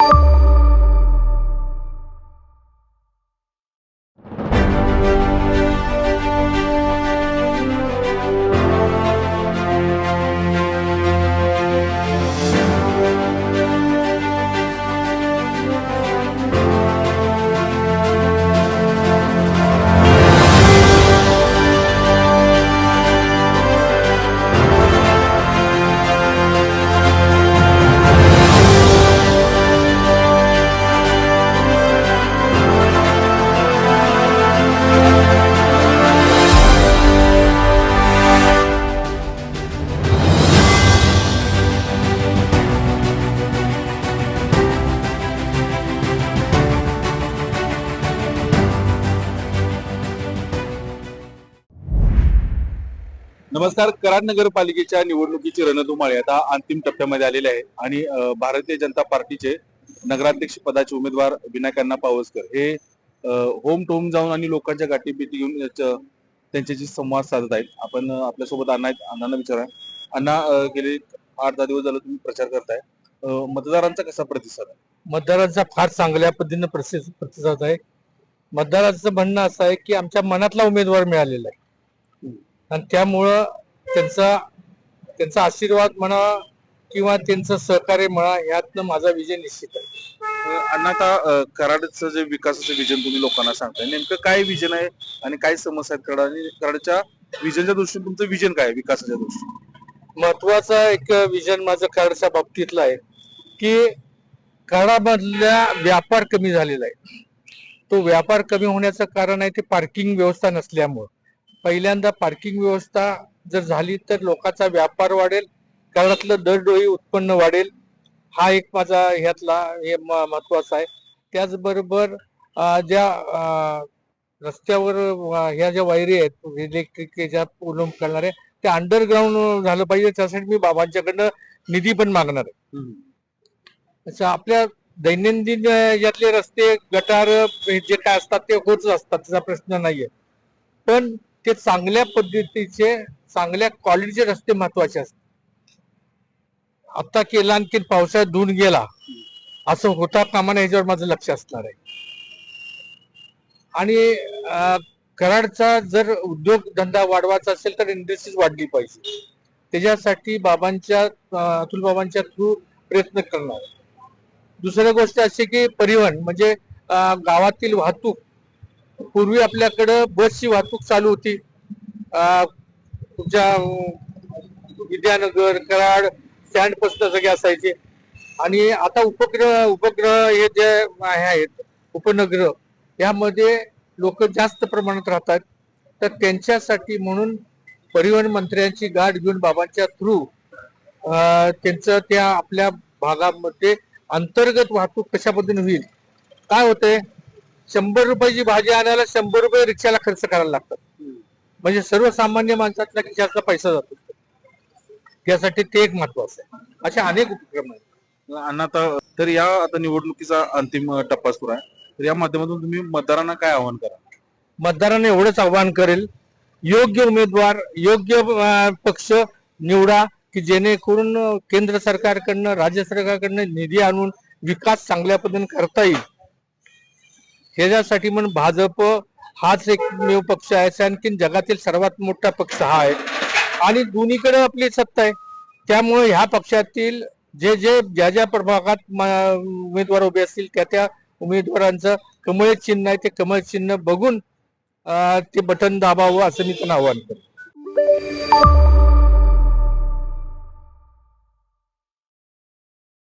Bye. नमस्कार. कराड नगरपालिकेच्या निवडणुकीची रणधुमाळी आता अंतिम टप्प्यामध्ये आलेली आहे. आणि भारतीय जनता पार्टीचे नगराध्यक्ष पदाचे उमेदवार विनायकांना पावसकर हे होम टू होम जाऊन आणि लोकांच्या गाठीभेटी घेऊन त्यांच्याशी संवाद साधत आहेत. आपण आपल्यासोबत अण्णा अण्णांना विचारा. अण्णा गेले आठ दहा दिवस झालं तुम्ही प्रचार करताय. मतदारांचा कसा प्रतिसाद आहे? मतदारांचा फार चांगल्या पद्धतीने प्रतिसाद आहे. मतदारांचं म्हणणं असं आहे की आमच्या मनातला उमेदवार मिळालेला आहे. आणि त्यामुळं त्यांचा त्यांचा आशीर्वाद म्हणा किंवा त्यांचं सहकार्य म्हणा यातनं माझा विजय निश्चित आहे. अण्णा आता अ, कराडचं जे विकासाचं विजन तुम्ही लोकांना सांगताय नेमकं काय विजन आहे आणि काय समस्या आहेत कराड आणि कराडच्या विजनच्या दृष्टीने तुमचं विजन काय आहे विकासाच्या दृष्टीने? महत्त्वाचा एक विजन माझं कराडच्या बाबतीतलं आहे की कराडामधल्या व्यापार कमी झालेला आहे. तो व्यापार कमी होण्याचं कारण आहे ते पार्किंग व्यवस्था नसल्यामुळं. पहिल्यांदा पार्किंग व्यवस्था जर झाली तर लोकांचा व्यापार वाढेल कराडातलं दरडोई उत्पन्न वाढेल. हा एक माझा ह्यातला हे महत्त्वाचा आहे. त्याचबरोबर ज्या रस्त्यावर ह्या ज्या वायरी आहेत इलेक्ट्रिक ज्या उलम करणाऱ्या ते अंडरग्राऊंड झालं पाहिजे. त्यासाठी मी बाबांच्याकडनं निधी पण मागणार आहे. असं आपल्या दैनंदिन यातले रस्ते गटार जे काय असतात ते होतच असतात त्याचा प्रश्न नाहीये. पण ते चांगल्या पद्धतीचे चांगल्या क्वालिटीचे रस्ते महत्त्वाचे असतात. आता केला आणखी पावसाळ्यात धुवून गेला असं होता कामाने याच्यावर ह्याच्यावर माझं लक्ष असणार आहे. आणि कराडचा जर उद्योग धंदा वाढवायचा असेल तर इंडस्ट्रीज वाढली पाहिजे. त्याच्यासाठी बाबांच्या अतुल बाबांच्या थ्रू प्रयत्न करणार. दुसरी गोष्ट अशी की परिवहन म्हणजे गावातील वाहतूक पूर्वी आपल्याकडं बसची वाहतूक चालू होती. तुमच्या विद्यानगर कराड स्टँडपासून सगळे असायचे. आणि आता उपग्रह उपग्रह हे जे आहेत उपनगरं यामध्ये लोक जास्त प्रमाणात राहतात. तर त्यांच्यासाठी म्हणून परिवहन मंत्र्यांची गाठ घेऊन बाबांच्या थ्रू त्यांचं त्या आपल्या भागामध्ये अंतर्गत वाहतूक कशा पद्धतीने होईल? काय होतंय? शंभर रुपयाची भाजी आणायला शंभर रुपये रिक्षाला खर्च करायला लागतात. म्हणजे सर्वसामान्य माणसातल्या खिशातला पैसा जातो. त्यासाठी ते एक महत्वाचं आहे. असे अनेक उपक्रम आहेत. अण्णा आता तर या आता निवडणुकीचा अंतिम टप्पा सुरू आहे. तर या माध्यमातून तुम्ही मतदारांना काय आवाहन करा मतदारांना एवढंच आव्हान करेल योग्य उमेदवार योग्य पक्ष निवडा की जेणेकरून केंद्र सरकारकडनं राज्य सरकारकडनं निधी आणून विकास चांगल्या पद्धतीने करता येईल. याच्यासाठी म्हणून भाजप हाच एकमेव पक्ष आहे. आणखीन जगातील सर्वात मोठा पक्ष हा आहे. आणि दोन्हीकडे आपली सत्ता आहे. त्यामुळे ह्या पक्षातील जे जे ज्या ज्या प्रभागात उमेदवार उभे असतील त्या त्या उमेदवारांचं कमळ चिन्ह आहे ते कमळ चिन्ह बघून ते बटन दाबावं असं मी त्यांना आवाहन करतो.